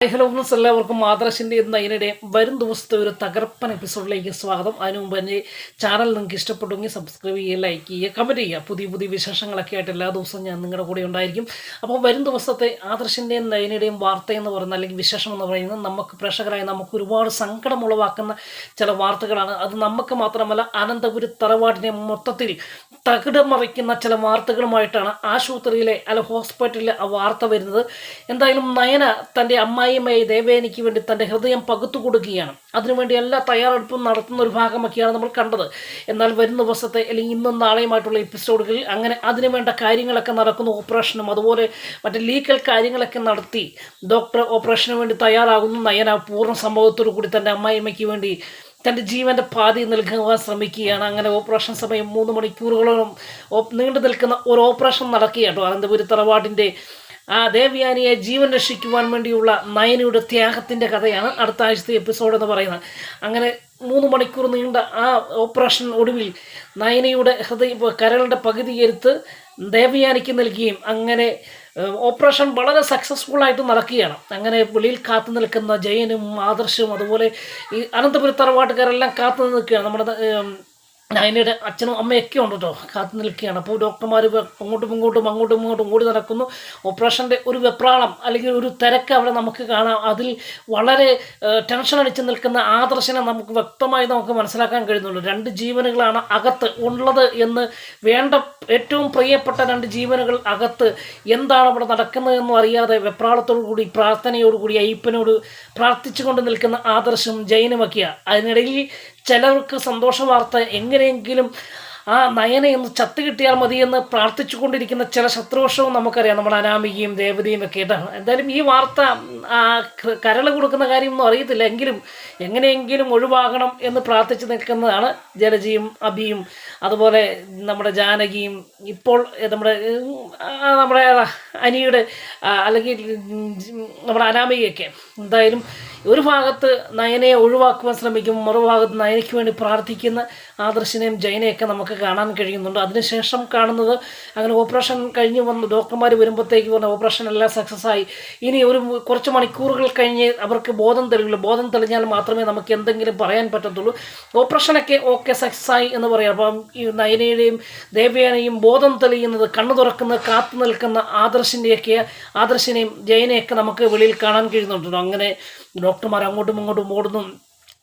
Hello friends എല്ലാവർക്കും മാതൃശിന്റെ അതിനിടെ വരും ദിവസത്തെ ഒരു തകർപ്പൻ എപ്പിസോഡിലേക്ക് സ്വാഗതം. അതിനു മുമ്പ് തന്നെ ചാനൽ നിങ്ങൾക്ക് ഇഷ്ടപ്പെട്ടെങ്കിൽ സബ്സ്ക്രൈബ് ചെയ്യുക ലൈക്ക് ചെയ്യുക കമന്റ് ചെയ്യുക. പുതിയ പുതിയ വിശേഷങ്ങളൊക്കെ ആയിട്ട് എല്ലാ ദിവസവും ഞാൻ നിങ്ങളുടെ കൂടെ ഉണ്ടായിരിക്കും. അപ്പോൾ വരും ദിവസത്തെ ആദർശിന്റെയും നൈനയുടെയും വാർത്ത എന്ന് പറയുന്ന അല്ലെങ്കിൽ വിശേഷം എന്ന് പറയുന്നത് നമുക്ക് പ്രേക്ഷകരായി നമുക്ക് ഒരുപാട് സങ്കടം ഉളവാക്കുന്ന ചില വാർത്തകളാണ്. അത് നമുക്ക് മാത്രമല്ല അനന്തപുരി തറവാടിനെ മൊത്തത്തിൽ തകിടമറിക്കുന്ന ചില വാർത്തകളുമായിട്ടാണ് ആശുപത്രിയിലെ അല്ല ഹോസ്പിറ്റലിലെ ആ വാർത്ത വരുന്നത്. എന്തായാലും നയന തന്റെ അമ്മായിയമ്മയെ ദേവേനിക്ക് വേണ്ടി തന്റെ ഹൃദയം പകുത്തു കൊടുക്കുകയാണ് അതിനുവേണ്ടി എല്ലാ തയ്യാറെടുപ്പും നടത്തുന്ന ഒരു ഭാഗമൊക്കെയാണ് നമ്മൾ കണ്ടത്. എന്നാൽ വരുന്ന ദിവസത്തെ അല്ലെങ്കിൽ ഇന്നും നാളെയുമായിട്ടുള്ള എപ്പിസോഡുകളിൽ അങ്ങനെ അതിനുവേണ്ട കാര്യങ്ങളൊക്കെ നടക്കുന്ന. ഓപ്പറേഷനും അതുപോലെ മറ്റ് ലീഗൽ കാര്യങ്ങളൊക്കെ നടത്തി ഡോക്ടർ ഓപ്പറേഷന് വേണ്ടി തയ്യാറാകുന്നു. നയന പൂർണ സംഭവത്തോടു കൂടി തന്റെ അമ്മായിമ്മയ്ക്ക് വേണ്ടി തന്റെ ജീവന്റെ പാതി നൽകുവാൻ ശ്രമിക്കുകയാണ്. അങ്ങനെ ഓപ്പറേഷൻ സമയം മൂന്ന് മണിക്കൂറുകളോളം നീണ്ടു നിൽക്കുന്ന ഒരു ഓപ്പറേഷൻ നടക്കുകയാണ് അനന്തപുരി തറവാടിന്റെ ആ ദേവ്യാനിയെ ജീവൻ രക്ഷിക്കുവാൻ വേണ്ടിയുള്ള നയനയുടെ ത്യാഗത്തിന്റെ കഥയാണ് അടുത്ത ആഴ്ചത്തെ എപ്പിസോഡ് എന്ന് പറയുന്നത്. അങ്ങനെ മൂന്ന് മണിക്കൂർ നീണ്ട ആ ഓപ്പറേഷൻ ഒടുവിൽ നയനയുടെ ഹൃദയ കരളുടെ പകുതി എടുത്ത് ദേവയാനിക്ക് നൽകുകയും അങ്ങനെ ഓപ്പറേഷൻ വളരെ സക്സസ്ഫുൾ ആയിട്ട് നടക്കുകയാണ്. അങ്ങനെ വെളിയിൽ കാത്തു നിൽക്കുന്ന ജയനും ആദർശവും അതുപോലെ ഈ അനന്തപുരി തറവാട്ടുകാരെല്ലാം കാത്തു നിൽക്കുകയാണ്. നമ്മുടെ നയനയുടെ അച്ഛനും അമ്മയൊക്കെ ഉണ്ട് കേട്ടോ കാത്തു നിൽക്കുകയാണ്. അപ്പോൾ ഡോക്ടർമാർ അങ്ങോട്ടും ഇങ്ങോട്ടും അങ്ങോട്ടും ഇങ്ങോട്ടും ഓടി നടക്കുന്നു. ഓപ്പറേഷന്റെ ഒരു വെപ്രാളം അല്ലെങ്കിൽ ഒരു തിരക്ക് അവിടെ നമുക്ക് കാണാം. അതിൽ വളരെ ടെൻഷൻ അടിച്ച് നിൽക്കുന്ന ആദർശനെ നമുക്ക് വ്യക്തമായി നമുക്ക് മനസ്സിലാക്കാൻ കഴിയുന്നുള്ളൂ രണ്ട് ജീവനുകളാണ് അകത്ത് ഉള്ളത് എന്ന് വേണ്ട ഏറ്റവും പ്രിയപ്പെട്ട രണ്ട് ജീവനുകൾ അകത്ത് എന്താണ് അവിടെ നടക്കുന്നതെന്നും അറിയാതെ വെപ്രാളത്തോടു കൂടി പ്രാർത്ഥനയോടുകൂടി അയ്യപ്പനോട് പ്രാർത്ഥിച്ചുകൊണ്ട് നിൽക്കുന്ന ആദർശം ജൈനുമൊക്കെയാണ് അതിനിടയിൽ ചിലർക്ക് സന്തോഷ വാർത്ത എങ്ങനെയെങ്കിലും ആ നയനെ ഒന്ന് ചത്ത് കിട്ടിയാൽ മതി എന്ന് പ്രാർത്ഥിച്ചു പ്രാർത്ഥിച്ചുകൊണ്ടിരിക്കുന്ന ചില ശത്രുവശവും നമുക്കറിയാം. നമ്മുടെ അനാമികയും ദേവതയും ഒക്കെ ഇതാണ്. എന്തായാലും ഈ വാർത്ത ആ കരൾ കൊടുക്കുന്ന കാര്യമൊന്നും അറിയത്തില്ല. എങ്കിലും എങ്ങനെയെങ്കിലും ഒഴിവാകണം എന്ന് പ്രാർത്ഥിച്ച് നിൽക്കുന്നതാണ് ജലജിയും അബിയും അതുപോലെ നമ്മുടെ ജാനകിയും. ഇപ്പോൾ നമ്മുടെ നമ്മുടെ അനിയുടെ അല്ലെങ്കിൽ നമ്മുടെ അനാമികയൊക്കെ. എന്തായാലും ഒരു ഭാഗത്ത് നയനയെ ഒഴിവാക്കുവാൻ ശ്രമിക്കും മറുഭാഗത്ത് നയനയ്ക്ക് വേണ്ടി പ്രാർത്ഥിക്കുന്ന ആദർശിനെയും ജയനെയൊക്കെ നമുക്ക് കാണാൻ കഴിയുന്നുണ്ട്. അതിനുശേഷം കാണുന്നത് അങ്ങനെ ഓപ്പറേഷൻ കഴിഞ്ഞ് വന്ന് ഡോക്ടർമാർ വരുമ്പോഴത്തേക്ക് പറഞ്ഞ ഓപ്പറേഷൻ എല്ലാം സക്സസ് ആയി. ഇനി ഒരു കുറച്ച് മണിക്കൂറുകൾ കഴിഞ്ഞ് അവർക്ക് ബോധം തെളിയുള്ളൂ ബോധം തെളിഞ്ഞാൽ മാത്രമേ നമുക്ക് എന്തെങ്കിലും പറയാൻ പറ്റത്തുള്ളൂ. ഓപ്പറേഷനൊക്കെ ഓക്കെ സക്സസ് ആയി എന്ന് പറയാം. അപ്പം ഈ നയനയുടെയും ദേവയാനെയും ബോധം തെളിയുന്നത് കണ്ണു തുറക്കുന്ന കാത്തു നിൽക്കുന്ന ആദർശിന്റെയൊക്കെ ആദർശിനെയും ജയനെയൊക്കെ നമുക്ക് വെളിയിൽ കാണാൻ കഴിയുന്നുണ്ടല്ലോ അങ്ങനെ ഡോക്ടർമാർ അങ്ങോട്ടും ഇങ്ങോട്ടും ഓടുന്നു.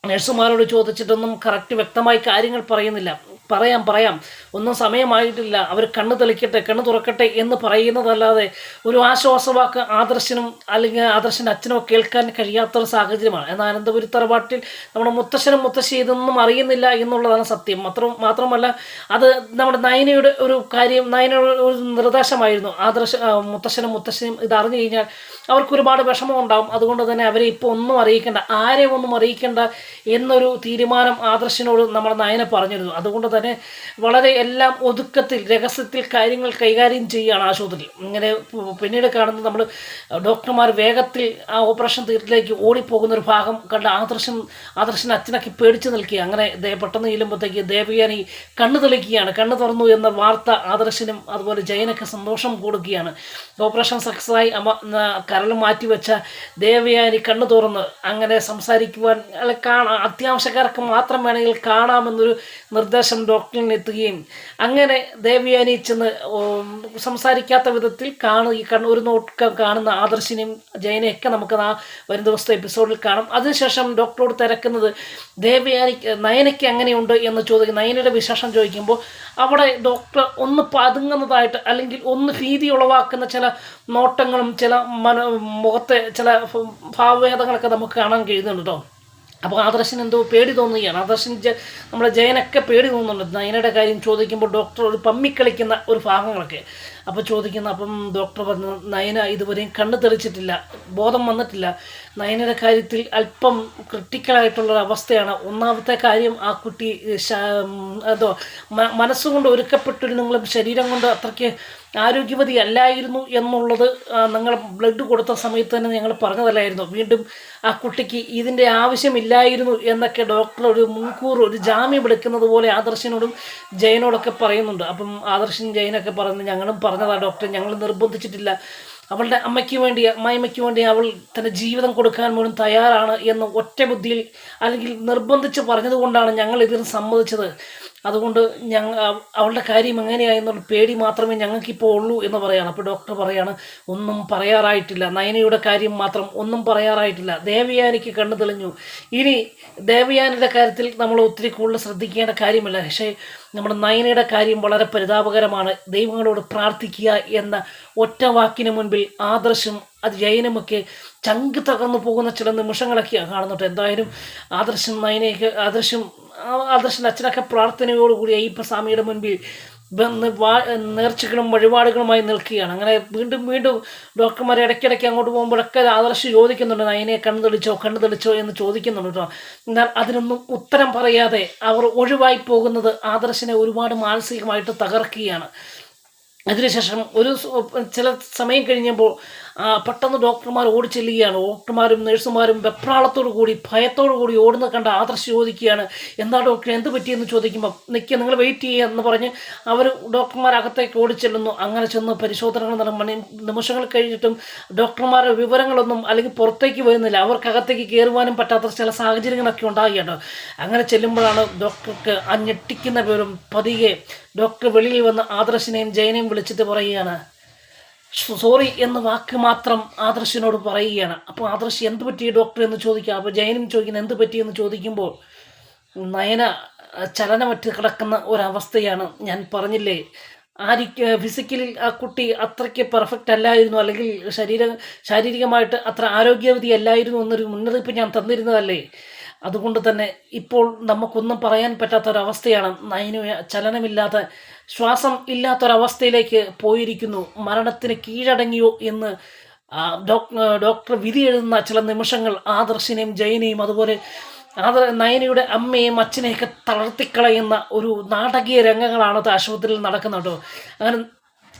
നഴ്സുമാരോട് ചോദിച്ചിട്ടൊന്നും കറക്റ്റ് വ്യക്തമായി കാര്യങ്ങൾ പറയുന്നില്ല. പറയാം പറയാം. ഒന്നും സമയമായിട്ടില്ല. അവർ കണ്ണ് തെളിക്കട്ടെ കണ്ണ് തുറക്കട്ടെ എന്ന് പറയുന്നതല്ലാതെ ഒരു ആശ്വാസവാക്ക് ആദർശനും അല്ലെങ്കിൽ ആദർശന്റെ അച്ഛനോ കേൾക്കാൻ കഴിയാത്തൊരു സാഹചര്യമാണ്. എന്നാൽ അനന്തപുരി തറവാട്ടിൽ നമ്മുടെ മുത്തശ്ശനും മുത്തശ്ശി ഇതൊന്നും അറിയുന്നില്ല എന്നുള്ളതാണ് സത്യം. മാത്രം മാത്രമല്ല അത് നമ്മുടെ നയനയുടെ ഒരു കാര്യം നയനയുടെ ഒരു നിർദ്ദേശമായിരുന്നു. ആദർശ മുത്തശ്ശനും മുത്തശ്ശനും ഇത് അറിഞ്ഞു കഴിഞ്ഞാൽ അവർക്ക് ഒരുപാട് വിഷമം ഉണ്ടാകും അതുകൊണ്ട് തന്നെ അവരെ ഇപ്പോൾ ഒന്നും അറിയിക്കേണ്ട ആരെയും ഒന്നും അറിയിക്കേണ്ട എന്നൊരു തീരുമാനം ആദർശനോട് നമ്മുടെ നയനെ പറഞ്ഞിരുന്നു. അതുകൊണ്ട് തന്നെ വളരെ എല്ലാം ഒതുക്കത്തിൽ രഹസ്യത്തിൽ കാര്യങ്ങൾ കൈകാര്യം ചെയ്യുകയാണ് ആശുപത്രിയിൽ ഇങ്ങനെ പിന്നീട് കാണുന്നത് നമ്മൾ ഡോക്ടർമാർ വേഗത്തിൽ ആ ഓപ്പറേഷൻ തീർത്തിലേക്ക് ഓടിപ്പോകുന്ന ഒരു ഭാഗം കണ്ട ആദർശൻ ആദർശൻ അച്ഛനൊക്കെ പേടിച്ചു നിൽക്കുക അങ്ങനെ പെട്ടെന്ന് ചെല്ലുമ്പോഴത്തേക്ക് ദേവയാനി കണ്ണു തെളിക്കുകയാണ്. കണ്ണു തുറന്നു എന്ന വാർത്ത ആദർശനും അതുപോലെ ജയനൊക്കെ സന്തോഷം കൊടുക്കുകയാണ്. ഓപ്പറേഷൻ സക്സസ് ആയി അമ്മ കരൾ മാറ്റിവെച്ച ദേവയാനി കണ്ണു തുറന്ന് അങ്ങനെ സംസാരിക്കുവാൻ അല്ല കാണാം അത്യാവശ്യക്കാർക്ക് മാത്രം വേണമെങ്കിൽ കാണാമെന്നൊരു നിർദ്ദേശം ഡോക്ടറിന് എത്തുകയും അങ്ങനെ ദേവിയാനി ചെന്ന് സംസാരിക്കാത്ത വിധത്തിൽ കാണുക ഈ കണ്ണ് ഒരു നോട്ട് കാണുന്ന ആദർശിനെയും ജയനെയൊക്കെ നമുക്ക് ആ വരും ദിവസത്തെ എപ്പിസോഡിൽ കാണാം. അതിനുശേഷം ഡോക്ടറോട് തിരക്കുന്നത് ദേവയാനി നയനയ്ക്ക് എങ്ങനെയുണ്ട് എന്ന് ചോദിക്കും. നയനയുടെ വിശേഷം ചോദിക്കുമ്പോൾ അവിടെ ഡോക്ടർ ഒന്ന് പതുങ്ങുന്നതായിട്ട് അല്ലെങ്കിൽ ഒന്ന് ഭീതി ഉളവാക്കുന്ന ചില നോട്ടങ്ങളും ചില മന മുഖത്തെ ചില ഭാവഭേദങ്ങളൊക്കെ നമുക്ക് കാണാൻ കഴിയുന്നുണ്ട് കേട്ടോ. അപ്പോൾ ആദർശൻ എന്തോ പേടി തോന്നുകയാണ്. ആദർശൻ ജ നമ്മുടെ ജയനൊക്കെ പേടി തോന്നുന്നുണ്ട്. നയനയുടെ കാര്യം ചോദിക്കുമ്പോൾ ഡോക്ടർ ഒരു പമ്മിക്കളിക്കുന്ന ഒരു ഭാഗങ്ങളൊക്കെ. അപ്പോൾ ചോദിക്കുന്ന അപ്പം ഡോക്ടർ പറഞ്ഞു നയന ഇതുവരെയും കണ്ണു തെളിച്ചിട്ടില്ല ബോധം വന്നിട്ടില്ല. നയനയുടെ കാര്യത്തിൽ അല്പം ക്രിട്ടിക്കലായിട്ടുള്ള അവസ്ഥയാണ് ഒന്നാമത്തെ കാര്യം ആ കുട്ടി അതോ മനസ്സുകൊണ്ട് ഒരുക്കപ്പെട്ടിരുന്നെങ്കിലും ശരീരം കൊണ്ട് അത്രയ്ക്ക് ആരോഗ്യവതി അല്ലായിരുന്നു എന്നുള്ളത് നിങ്ങൾ ബ്ലഡ് കൊടുത്ത സമയത്ത് തന്നെ ഞങ്ങൾ പറഞ്ഞതല്ലായിരുന്നു. വീണ്ടും ആ കുട്ടിക്ക് ഇതിന്റെ ആവശ്യമില്ലായിരുന്നു എന്നൊക്കെ ഡോക്ടർ ഒരു മുൻകൂർ ഒരു ജാമ്യം എടുക്കുന്നത് പോലെ ആദർശനോടും ജയനോടൊക്കെ പറയുന്നുണ്ട്. അപ്പം ആദർശൻ ജയനൊക്കെ പറഞ്ഞ് ഞങ്ങളും പറഞ്ഞതാണ് ഡോക്ടർ ഞങ്ങൾ നിർബന്ധിച്ചിട്ടില്ല. അവളുടെ അമ്മയ്ക്ക് വേണ്ടി അമ്മായിമ്മയ്ക്ക് വേണ്ടി അവൾ തന്റെ ജീവിതം കൊടുക്കാൻ പോലും തയ്യാറാണ് എന്ന് ഒറ്റ ബുദ്ധിയിൽ അല്ലെങ്കിൽ നിർബന്ധിച്ച് പറഞ്ഞതുകൊണ്ടാണ് ഞങ്ങൾ ഇതിന് സമ്മതിച്ചത്. അതുകൊണ്ട് ഞങ്ങൾ അവളുടെ കാര്യം എങ്ങനെയായെന്നുള്ള പേടി മാത്രമേ ഞങ്ങൾക്കിപ്പോൾ ഉള്ളൂ എന്ന് പറയാണ്. അപ്പോൾ ഡോക്ടർ പറയാണ് ഒന്നും പറയാറായിട്ടില്ല. നയനയുടെ കാര്യം മാത്രം ഒന്നും പറയാറായിട്ടില്ല. ദേവയാനിക്ക് കണ്ണു തെളിഞ്ഞു. ഇനി ദേവയാനിയുടെ കാര്യത്തിൽ നമ്മൾ ഒത്തിരി കൂടുതൽ ശ്രദ്ധിക്കേണ്ട കാര്യമില്ല. പക്ഷേ നമ്മുടെ നയനയുടെ കാര്യം വളരെ പരിതാപകരമാണ്. ദൈവങ്ങളോട് പ്രാർത്ഥിക്കുക എന്ന ഒറ്റ വാക്കിന് മുൻപിൽ ആദർശം അത് ജയനുമൊക്കെ ചങ്ക് തകർന്നു പോകുന്ന ചില നിമിഷങ്ങളൊക്കെയാണ് കാണുന്നുണ്ട് എന്തായാലും ആദർശം നയനയ്ക്ക് ആദർശം ആദർശന്റെ അച്ഛനൊക്കെ പ്രാർത്ഥനയോടുകൂടി അയ്യപ്പസ്വാമിയുടെ മുൻപിൽ വന്ന് വാ നേർച്ചകളും വഴിപാടുകളുമായി നിൽക്കുകയാണ്. അങ്ങനെ വീണ്ടും വീണ്ടും ഡോക്ടർമാർ ഇടയ്ക്കിടയ്ക്ക് അങ്ങോട്ട് പോകുമ്പോഴൊക്കെ ആദർശ് ചോദിക്കുന്നുണ്ട് നയനെ കണ്ണു തെളിച്ചോ കണ്ണു തെളിച്ചോ? എന്ന് ചോദിക്കുന്നുണ്ട് കേട്ടോ. എന്നാൽ അതിനൊന്നും ഉത്തരം പറയാതെ അവർ ഒഴിവായി പോകുന്നത് ആദർശിനെ ഒരുപാട് മാനസികമായിട്ട് തകർക്കുകയാണ്. അതിനുശേഷം ഒരു ചില സമയം കഴിഞ്ഞപ്പോൾ പെട്ടെന്ന് ഡോക്ടർമാർ ഓടിച്ചെല്ലുകയാണ്. ഡോക്ടർമാരും നഴ്സുമാരും വെപ്രാളത്തോടു കൂടി ഭയത്തോടു കൂടി ഓടുന്ന കണ്ട ആദർശ് ചോദിക്കുകയാണ്. എന്താ ഡോക്ടർ എന്ത് പറ്റിയെന്ന് ചോദിക്കുമ്പോൾ നിൽക്കുക നിങ്ങൾ വെയിറ്റ് ചെയ്യുക എന്ന് പറഞ്ഞ് അവർ ഡോക്ടർമാരകത്തേക്ക് ഓടി ഓടിച്ചെല്ലുന്നു. അങ്ങനെ ചെന്ന് പരിശോധനകൾ നടമണി നിമിഷങ്ങൾ കഴിഞ്ഞിട്ടും ഡോക്ടർമാരുടെ വിവരങ്ങളൊന്നും അല്ലെങ്കിൽ പുറത്തേക്ക് വരുന്നില്ല. അവർക്കകത്തേക്ക് കയറുവാനും പറ്റാത്ത ചില സാഹചര്യങ്ങളൊക്കെ ഉണ്ടാകുകയാണ് അങ്ങനെ ചെല്ലുമ്പോഴാണ് ഡോക്ടർക്ക് ആ ഞെട്ടിക്കുന്ന പേരും പതിയെ ഡോക്ടർ വെളിയിൽ വന്ന് ആദർശിനെയും ജയനെയും വിളിച്ചിട്ട് പറയുകയാണ്. സോറി എന്ന വാക്ക് മാത്രം ആദർശിനോട് പറയുകയാണ്. അപ്പോൾ ആദർശ് എന്ത് പറ്റി ഡോക്ടർ എന്ന് ചോദിക്കുക അപ്പോൾ ജയനും ചോദിക്കുന്ന എന്ത് പറ്റി എന്ന് ചോദിക്കുമ്പോൾ നയന ചലനമറ്റ് കിടക്കുന്ന ഒരവസ്ഥയാണ് ഞാൻ പറഞ്ഞില്ലേ. ആരി ഫിസിക്കലി ആ കുട്ടി അത്രയ്ക്ക് പെർഫെക്റ്റ് അല്ലായിരുന്നു അല്ലെങ്കിൽ ശരീര ശാരീരികമായിട്ട് അത്ര ആരോഗ്യവതി അല്ലായിരുന്നു എന്നൊരു മുന്നറിയിപ്പ് ഞാൻ തന്നിരുന്നതല്ലേ. അതുകൊണ്ട് തന്നെ ഇപ്പോൾ നമുക്കൊന്നും പറയാൻ പറ്റാത്തൊരവസ്ഥയാണ്. നയനു ചലനമില്ലാത്ത ശ്വാസം ഇല്ലാത്തൊരവസ്ഥയിലേക്ക് പോയിരിക്കുന്നു. മരണത്തിന് കീഴടങ്ങിയോ എന്ന് ഡോക്ടർ വിധി എഴുതുന്ന ചില നിമിഷങ്ങൾ ആദർശിനെയും ജയനെയും അതുപോലെ ആദർ നയനയുടെ അമ്മയെയും അച്ഛനെയൊക്കെ തളർത്തിക്കളയുന്ന ഒരു നാടകീയ രംഗങ്ങളാണ് ആശുപത്രിയിൽ നടക്കുന്നുണ്ടോ. അങ്ങനെ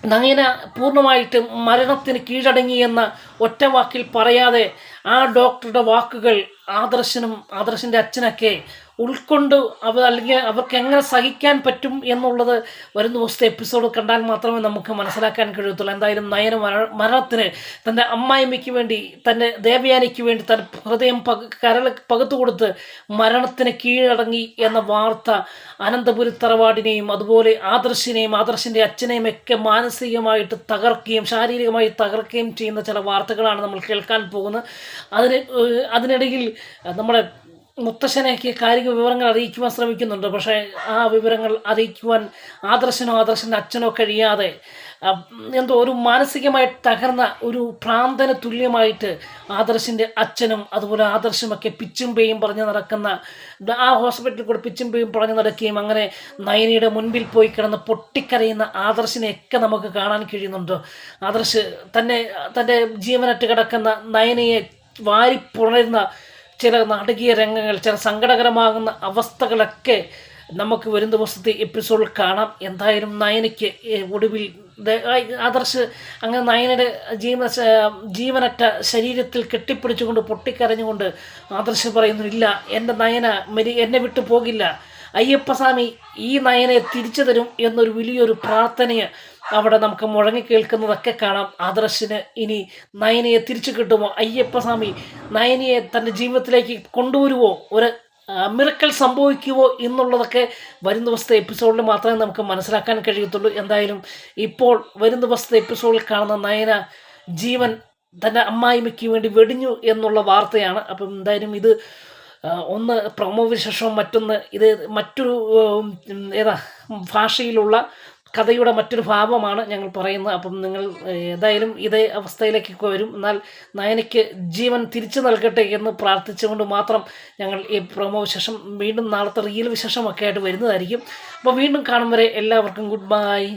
നയന പൂർണമായിട്ടും മരണത്തിന് കീഴടങ്ങിയെന്ന ഒറ്റ വാക്കിൽ പറയാതെ ആ ഡോക്ടറുടെ വാക്കുകൾ ആദർശനും ആദർശന്റെ അച്ഛനൊക്കെ ഉൾക്കൊണ്ട് അവ അല്ലെങ്കിൽ അവർക്ക് എങ്ങനെ സഹിക്കാൻ പറ്റും എന്നുള്ളത് വരുന്ന ദിവസത്തെ എപ്പിസോഡ് കണ്ടാൽ മാത്രമേ നമുക്ക് മനസ്സിലാക്കാൻ കഴിയത്തുള്ളൂ. എന്തായാലും നയന മരണത്തിന് തന്റെ അമ്മായിമ്മയ്ക്ക് വേണ്ടി തന്റെ ദേവയാനിക്ക് വേണ്ടി തന്റെ ഹൃദയം പക കരൾ പകുത്തു കൊടുത്ത് മരണത്തിന് കീഴടങ്ങി എന്ന വാർത്ത അനന്തപുരി തറവാടിനെയും അതുപോലെ ആദർശിനെയും ആദർശിന്റെ അച്ഛനെയും ഒക്കെ മാനസികമായിട്ട് തകർക്കുകയും ശാരീരികമായി തകർക്കുകയും ചെയ്യുന്ന ചില വാർത്തകളാണ് നമ്മൾ കേൾക്കാൻ പോകുന്നത്. അതിന് അതിനിടയിൽ നമ്മുടെ മുത്തശ്ശനെയൊക്കെ കായിക വിവരങ്ങൾ അറിയിക്കുവാൻ ശ്രമിക്കുന്നുണ്ട്. പക്ഷേ ആ വിവരങ്ങൾ അറിയിക്കുവാൻ ആദർശനോ ആദർശന്റെ അച്ഛനോ കഴിയാതെ എന്തോ ഒരു മാനസികമായി തകർന്ന ഒരു പ്രാന്തന തുല്യമായിട്ട് ആദർശിന്റെ അച്ഛനും അതുപോലെ ആദർശമൊക്കെ പിച്ചും പേയും പറഞ്ഞ് നടക്കുന്ന ആ ഹോസ്പിറ്റലിൽ കൂടെ പിച്ചും പേയും പറഞ്ഞ് നടക്കുകയും അങ്ങനെ നയനിയുടെ മുൻപിൽ പോയി കിടന്ന് പൊട്ടിക്കരയുന്ന ആദർശിനെയൊക്കെ നമുക്ക് കാണാൻ കഴിയുന്നുണ്ട്. ആദർശ് തന്നെ തന്റെ ജീവനറ്റ് കിടക്കുന്ന നയനയെ വാരിപ്പുണരുന്ന ചില നാടകീയ രംഗങ്ങൾ ചില സങ്കടകരമാകുന്ന അവസ്ഥകളൊക്കെ നമുക്ക് വരും ദിവസത്തെ എപ്പിസോഡിൽ കാണാം. എന്തായാലും നയനയ്ക്ക് ഒടുവിൽ ആദർശ് അങ്ങനെ നയനയുടെ ജീവ ജീവനറ്റ ശരീരത്തിൽ കെട്ടിപ്പിടിച്ചുകൊണ്ട് പൊട്ടിക്കരഞ്ഞുകൊണ്ട് ആദർശ് പറയുന്നു ഇല്ല എന്റെ നയന മരി എന്നെ വിട്ടു പോകില്ല. അയ്യപ്പസ്വാമി ഈ നയനെ തിരിച്ചു തരും എന്നൊരു വലിയൊരു പ്രാർത്ഥനയെ അവിടെ നമുക്ക് മുഴങ്ങി കേൾക്കുന്നതൊക്കെ കാണാം. ആദർശിന് ഇനി നയനയെ തിരിച്ചു കിട്ടുമോ? അയ്യപ്പസ്വാമി നയനയെ തന്റെ ജീവിതത്തിലേക്ക് കൊണ്ടുവരുമോ ഒരു മിറക്കൽ സംഭവിക്കുമോ എന്നുള്ളതൊക്കെ വരും ദിവസത്തെ എപ്പിസോഡിൽ മാത്രമേ നമുക്ക് മനസ്സിലാക്കാൻ കഴിയത്തുള്ളൂ. എന്തായാലും ഇപ്പോൾ വരും ദിവസത്തെ എപ്പിസോഡിൽ കാണുന്ന നയന ജീവൻ തന്റെ അമ്മായിമ്മയ്ക്ക് വേണ്ടി വെടിഞ്ഞു എന്നുള്ള വാർത്തയാണ്. അപ്പം എന്തായാലും ഇത് ഒന്ന് പ്രൊമോ വിശേഷവും മറ്റൊന്ന് ഇത് മറ്റൊരു ഏതാ ഭാഷയിലുള്ള കഥയുടെ മറ്റൊരു ഭാവമാണ് ഞങ്ങൾ പറയുന്നത്. അപ്പം നിങ്ങൾ ഏതായാലും ഇതേ അവസ്ഥയിലേക്കൊക്കെ വരും. എന്നാൽ നയനയ്ക്ക് ജീവൻ തിരിച്ചു നൽകട്ടെ എന്ന് പ്രാർത്ഥിച്ചുകൊണ്ട് മാത്രം ഞങ്ങൾ ഈ പ്രൊമോ വിശേഷം വീണ്ടും നാളത്തെ റിയൽ വിശേഷമൊക്കെ ആയിട്ട് വരുന്നതായിരിക്കും. അപ്പോൾ വീണ്ടും കാണും വരെ എല്ലാവർക്കും ഗുഡ് ബൈ